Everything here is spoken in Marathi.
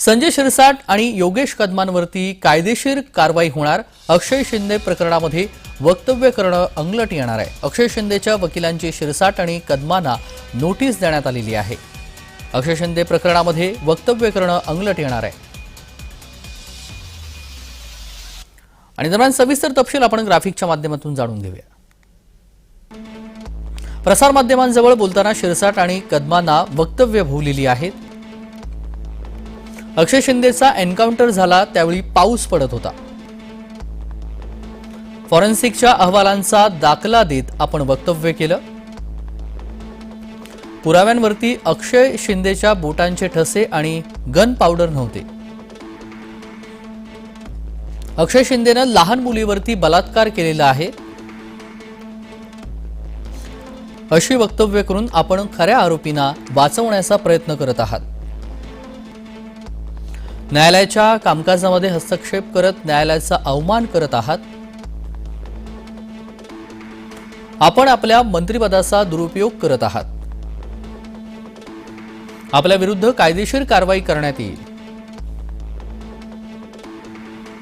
संजय शिरसाट आणि योगेश कदमांवरती कायदेशीर कारवाई होणार. अक्षय शिंदे प्रकरणामध्ये वक्तव्य करणं अंगलट येणार आहे. अक्षय शिंदेच्या वकिलांची शिरसाट आणि कदमांना नोटीस देण्यात आलेली आहे. अक्षय शिंदे प्रकरणामध्ये वक्तव्य करणं अंगलट येणार आहे. आणि दरम्यान सविस्तर तपशील आपण ग्राफिकच्या माध्यमातून जाणून घेऊया. प्रसारमाध्यमांजवळ बोलताना शिरसाट आणि कदमांना वक्तव्य भोवलेली आहेत. अक्षय शिंदेचा एन्काउंटर झाला त्यावेळी पाऊस पडत होता. फॉरेन्सिकच्या अहवालांचा दाखला देत आपण वक्तव्य केलं. पुराव्यांवरती अक्षय शिंदेच्या बोटांचे ठसे आणि गन पावडर नव्हते. अक्षय शिंदेनं लहान मुलीवरती बलात्कार केलेला आहे. अशी वक्तव्य करून आपण खऱ्या आरोपींना वाचवण्याचा प्रयत्न करत आहात. न्यायालयाच्या कामकाजामध्ये हस्तक्षेप करत न्यायालयाचा अवमान करत आहात? आपण आपल्या मंत्रिपदाचा दुरुपयोग करत आहात. आपल्या विरुद्ध कायदेशीर कारवाई करण्यात येईल.